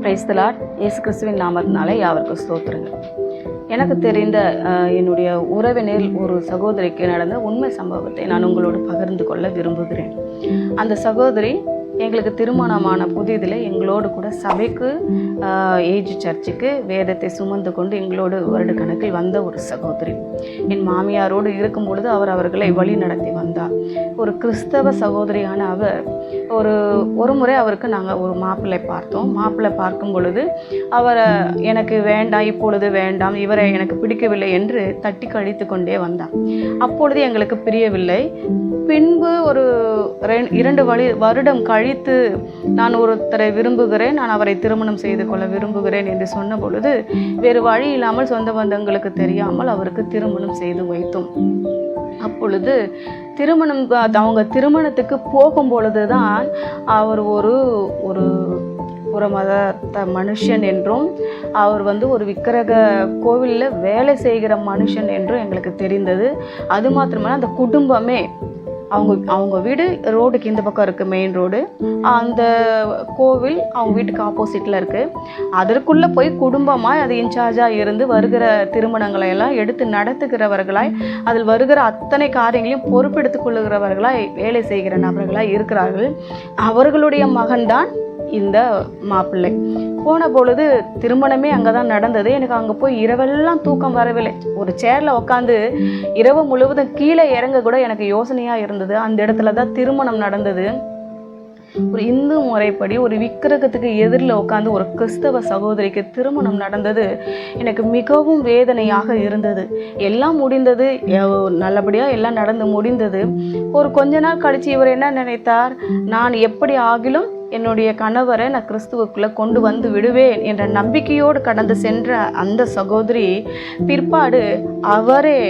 Praise the Lord இயேசு கிறிஸ்துவின் நாமத்தினால யாவருக்கும் ஸ்தோத்துருங்க எனக்கு தெரிந்த என்னுடைய உறவினர் ஒரு சகோதரிக்கு நடந்த உண்மை சம்பவத்தை நான் உங்களோடு பகிர்ந்து கொள்ள விரும்புகிறேன். அந்த சகோதரி எங்களுக்கு திருமணமான புதிதில் எங்களோடு கூட சபைக்கு ஏஜ் சர்ச்சுக்கு வேதத்தை சுமந்து கொண்டு எங்களோடு வருட கணக்கில் வந்த ஒரு சகோதரி. என் மாமியாரோடு இருக்கும் பொழுது அவர் அவர்களை வழி நடத்தி வந்தார். ஒரு கிறிஸ்தவ சகோதரியான அவர் ஒரு ஒரு முறை அவருக்கு நாங்கள் ஒரு மாப்பிள்ளை பார்த்தோம். மாப்பிள்ளை பார்க்கும் பொழுது அவரை எனக்கு வேண்டாம் இப்பொழுது வேண்டாம் இவரை எனக்கு பிடிக்கவில்லை என்று தட்டி கழித்து கொண்டே வந்தார் அப்பொழுது எங்களுக்கு பிரியவில்லை. பின்பு ஒரு ரெண்- இரண்டு வழி வருடம் கழித்து நான் ஒருத்தரை விரும்புகிறேன் நான் அவரை திருமணம் செய்து கொள்ள விரும்புகிறேன் என்று சொன்ன பொழுது வேறு வழி இல்லாமல் சொந்த பந்தங்களுக்கு தெரியாமல் அவருக்கு திருமணம் செய்து வைத்தோம். அப்பொழுது திருமணம் அவங்க திருமணத்துக்கு போகும் பொழுது தான் அவர் ஒரு ஒரு ஒரு மத மனுஷன் என்றும் அவர் வந்து ஒரு விக்கிரக கோவிலில் வேலை செய்கிற மனுஷன் என்றும் எங்களுக்கு தெரிந்தது. அது மாத்திரமல்ல அந்த குடும்பமே அவங்க அவங்க வீடு ரோடுக்கு இந்த பக்கம் இருக்குது மெயின் ரோடு அந்த கோவில் அவங்க வீட்டுக்கு ஆப்போசிட்டில் இருக்குது அதற்குள்ளே போய் குடும்பமாக அது இன்சார்ஜாக இருந்து வருகிற திருமணங்களை எல்லாம் எடுத்து நடத்துகிறவர்களாய் அதில் வருகிற அத்தனை காரியங்களையும் பொறுப்பெடுத்துக் கொள்ளுகிறவர்களாய் வேலை செய்கிற நபர்களாக இருக்கிறார்கள். அவர்களுடைய மகன்தான் இந்த மாப்பிள்ளை. போன பொழுது திருமணமே அங்கே தான் நடந்தது. எனக்கு அங்கே போய் இரவெல்லாம் தூக்கம் வரவில்லை. ஒரு சேரில் உட்காந்து இரவு முழுவதும் கீழே இறங்க கூட எனக்கு யோசனையாக இருந்தது. அந்த இடத்துல தான் திருமணம் நடந்தது. ஒரு இந்து முறைப்படி ஒரு விக்கிரகத்துக்கு எதிரில் உட்காந்து ஒரு கிறிஸ்தவ சகோதரிக்கு திருமணம் நடந்தது. எனக்கு மிகவும் வேதனையாக இருந்தது. எல்லாம் முடிந்தது. நல்லபடியாக எல்லாம் நடந்து முடிந்தது. ஒரு கொஞ்ச நாள் கழித்து இவர் என்ன நினைத்தார்? நான் எப்படி ஆகிலும் என்னுடைய கணவரை நான் கிறிஸ்துவுக்குள்ளே கொண்டு வந்து விடுவேன் என்ற நம்பிக்கையோடு கடந்து சென்ற அந்த சகோதரி பிற்பாடு அவரே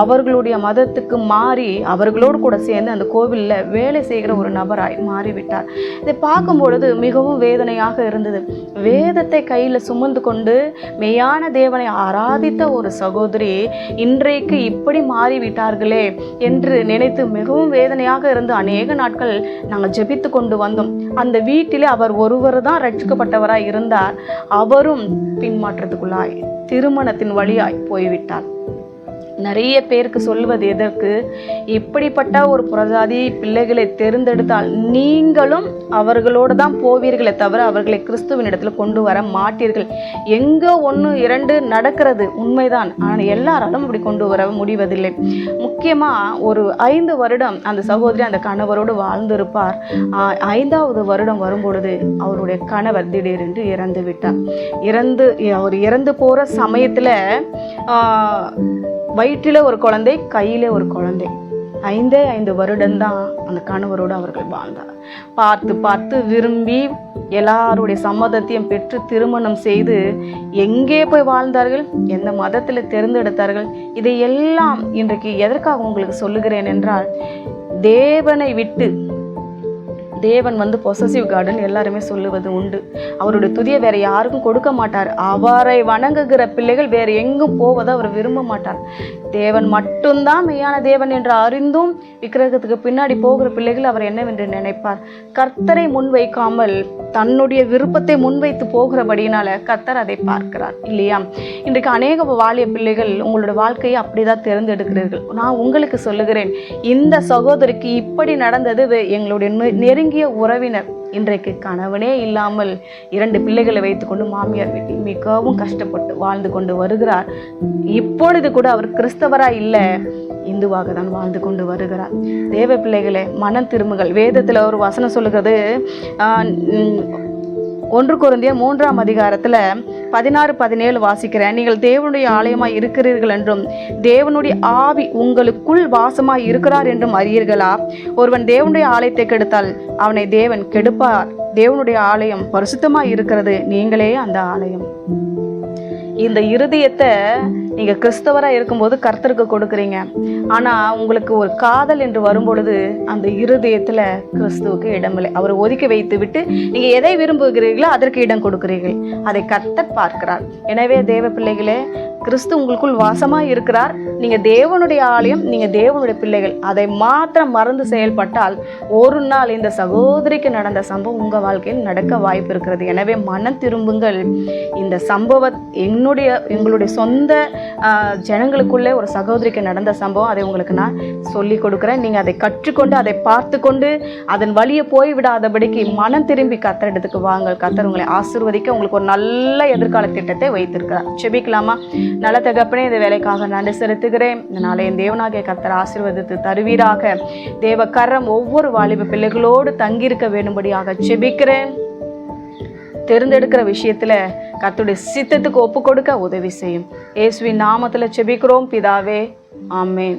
அவர்களுடைய மதத்துக்கு மாறி அவர்களோடு கூட சேர்ந்து அந்த கோவிலில் வேலை செய்கிற ஒரு நபராய் மாறிவிட்டார். இதை பார்க்கும் பொழுது மிகவும் வேதனையாக இருந்தது. வேதத்தை கையில் சுமந்து கொண்டு மெய்யான தேவனை ஆராதித்த ஒரு சகோதரி இன்றைக்கு இப்படி மாறிவிட்டார்களே என்று நினைத்து மிகவும் வேதனையாக இருந்து அநேக நாட்கள் நாங்கள் ஜெபித்து கொண்டு வந்தோம். அந்த வீட்டிலே அவர் ஒருவர் தான் ரட்சிக்கப்பட்டவராய் இருந்தார். அவரும் பின்மாற்றத்துக்குள்ளாய் திருமணத்தின் வழியாய் போய்விட்டார். நிறைய பேருக்கு சொல்வது எதற்கு? இப்படிப்பட்ட ஒரு புறஜாதி பிள்ளைகளை தேர்ந்தெடுத்தால் நீங்களும் அவர்களோடு தான் போவீர்களே தவிர அவர்களை கிறிஸ்துவின் இடத்துல கொண்டு வர மாட்டீர்கள். எங்கே ஒன்று இரண்டு நடக்கிறது உண்மைதான். ஆனால் எல்லாராலும் அப்படி கொண்டு வர முடிவதில்லை. முக்கியமாக ஒரு ஐந்து வருடம் அந்த சகோதரி அந்த கணவரோடு வாழ்ந்திருப்பார். ஐந்தாவது வருடம் வரும்பொழுது அவருடைய கணவர் திடீரென்று இறந்து விட்டார் இறந்து அவர் இறந்து போகிற சமயத்தில் வயிற்றில் ஒரு குழந்தை கையில் ஒரு குழந்தை. ஐந்தே ஐந்து வருடம்தான் அந்த கணவரோடு அவர்கள் வாழ்ந்தார். பார்த்து பார்த்து விரும்பி எல்லாருடைய சம்மதத்தையும் பெற்று திருமணம் செய்து எங்கே போய் வாழ்ந்தார்கள் எந்த மதத்தில் தேர்ந்தெடுத்தார்கள் இதையெல்லாம் இன்றைக்கு எதற்காக உங்களுக்கு சொல்லுகிறேன் என்றால் தேவனை விட்டு தேவன் வந்து பொசசிவ் கார்டன் எல்லாருமே சொல்லுவது உண்டு. அவருடைய துதியை வேற யாருக்கும் கொடுக்க மாட்டார். அவரை வணங்குகிற பிள்ளைகள் வேற எங்கும் போவதை அவர் விரும்ப மாட்டார். தேவன் மட்டும்தான் மெய்யான தேவன் என்று அறிந்தும் விக்கிரகத்துக்கு பின்னாடி போகிற பிள்ளைகள் அவர் என்னவென்று நினைப்பார். கர்த்தரை முன்வைக்காமல் தன்னுடைய விருப்பத்தை முன்வைத்து போகிறபடியினால கர்த்தர் அதை பார்க்கிறார். இல்லையா? இன்றைக்கு அநேக வாலிய பிள்ளைகள் உங்களோட வாழ்க்கையை அப்படிதான் தேர்ந்தெடுக்கிறீர்கள். நான் உங்களுக்கு சொல்லுகிறேன் இந்த சகோதரிக்கு இப்படி நடந்தது வே- எங்களுடைய நெருங்கி நெருங்கிய உறவினர். இன்றைக்கு கணவனே இல்லாமல் இரண்டு பிள்ளைகளை வைத்துக்கொண்டு மாமியார் வீட்டில் மிகவும் கஷ்டப்பட்டு வாழ்ந்து கொண்டு வருகிறார். இப்பொழுது கூட அவர் கிறிஸ்தவராக இல்லை இந்துவாக தான் வாழ்ந்து கொண்டு வருகிறார். தேவ பிள்ளைகளே மனம் திரும்புகள் வேதத்தில் ஒரு வசனம் சொல்லுகிறது. ஒன்று குருந்தியர் மூன்றாம் அதிகாரத்தில் பதினாறு பதினேழு வாசிக்கிறேன். நீங்கள் தேவனுடைய ஆலயமாய் இருக்கிறீர்கள் என்றும் தேவனுடைய ஆவி உங்களுக்குள் வாசமாய் இருக்கிறார் என்றும் அறியீர்களா? ஒருவன் தேவனுடைய ஆலயத்தை கெடுத்தால் அவனை தேவன் கெடுப்பார். தேவனுடைய ஆலயம் பரிசுத்தமாய் இருக்கிறது. நீங்களே அந்த ஆலயம். இந்த இருதயத்தை நீங்க கிறிஸ்தவராக இருக்கும்போது கர்த்தருக்கு கொடுக்குறீங்க. ஆனா உங்களுக்கு ஒரு காதல் என்று வரும்பொழுது அந்த இருதயத்துல கிறிஸ்துவுக்கு இடமில்லை. அவர் ஒதுக்கி வைத்து விட்டு நீங்க எதை விரும்புகிறீர்களோ அதற்கு இடம் கொடுக்கிறீர்கள். அதை கர்த்தர் பார்க்கிறார். எனவே தேவ பிள்ளைகளே கிறிஸ்து உங்களுக்குள் வாசமாக இருக்கிறார். நீங்கள் தேவனுடைய ஆலயம் நீங்கள் தேவனுடைய பிள்ளைகள். அதை மாத்திரம் மறந்து செயல்பட்டால் ஒரு நாள் இந்த சகோதரிக்கு நடந்த சம்பவம் உங்கள் வாழ்க்கையில் நடக்க வாய்ப்பு இருக்கிறது. எனவே மனம் திரும்புங்கள். இந்த சம்பவ என்னுடைய எங்களுடைய சொந்த ஜனங்களுக்குள்ளே ஒரு சகோதரிக்கு நடந்த சம்பவம். அதை உங்களுக்கு நான் சொல்லி கொடுக்குறேன். நீங்கள் அதை கற்றுக்கொண்டு அதை பார்த்து கொண்டு அதன் வழியை போய் விடாதபடிக்கு மனம் திரும்பி கத்தரிடத்துக்கு வாங்கள். கத்தர் உங்களை ஆசீர்வதிக்க உங்களுக்கு ஒரு நல்ல எதிர்கால திட்டத்தை வைத்திருக்கிறார். செபிக்கலாமா? நல்ல தகப்பனே இந்த வேலைக்காக நன்றி செலுத்துகிறேன். இதனால் என் தேவனாகிய கத்தர் ஆசீர்வதித்து தருவீராக. தேவ கரம் ஒவ்வொரு வாலிப பிள்ளைகளோடு தங்கியிருக்க வேண்டும்படியாக செபிக்கிறேன். தேர்ந்தெடுக்கிற விஷயத்தில் கத்துடைய சித்தத்துக்கு ஒப்பு கொடுக்க உதவி செய்யும். இயேசுவின் நாமத்தில் செபிக்கிறோம் பிதாவே. ஆமேன்.